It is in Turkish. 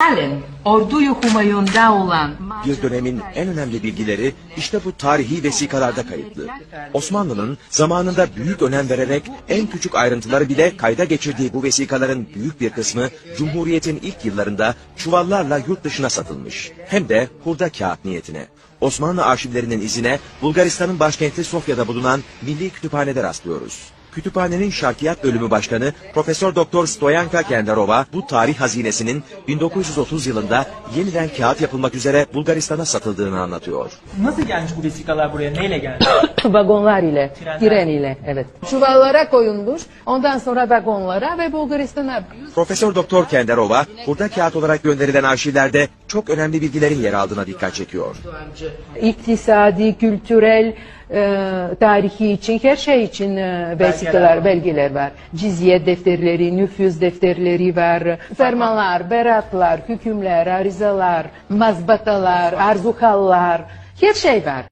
Halen orduyu Humayun'da olan Bir dönemin en önemli bilgileri işte bu tarihi vesikalarda kayıtlı. Osmanlı'nın zamanında büyük önem vererek en küçük ayrıntıları bile kayda geçirdiği bu vesikaların büyük bir kısmı Cumhuriyet'in ilk yıllarında çuvallarla yurt dışına satılmış. Hem de hurda kağıt niyetine. Osmanlı arşivlerinin izine Bulgaristan'ın başkenti Sofya'da bulunan Milli Kütüphane'de rastlıyoruz. Kütüphanenin Şarkiyat Bölümü Başkanı Profesör Doktor Stoyanka Kendarova bu tarih hazinesinin 1930 yılında yeniden kağıt yapılmak üzere Bulgaristan'a satıldığını anlatıyor. Nasıl gelmiş bu vesikalar buraya? Neyle geldi? Vagonlar ile, Trenler. tren ile, evet. Çuvallara koyulmuş, ondan sonra vagonlara ve Bulgaristan'a. Profesör Doktor Kendarova burada kağıt olarak gönderilen arşivlerde çok önemli bilgilerin yer aldığına dikkat çekiyor. İktisadi, kültürel, tarihi için, her şey için vesikalar, belgeler var. Cizye defterleri, nüfuz defterleri var, fermanlar, beratlar, hükümler, arizalar, mazbatalar, arzukallar, her şey var.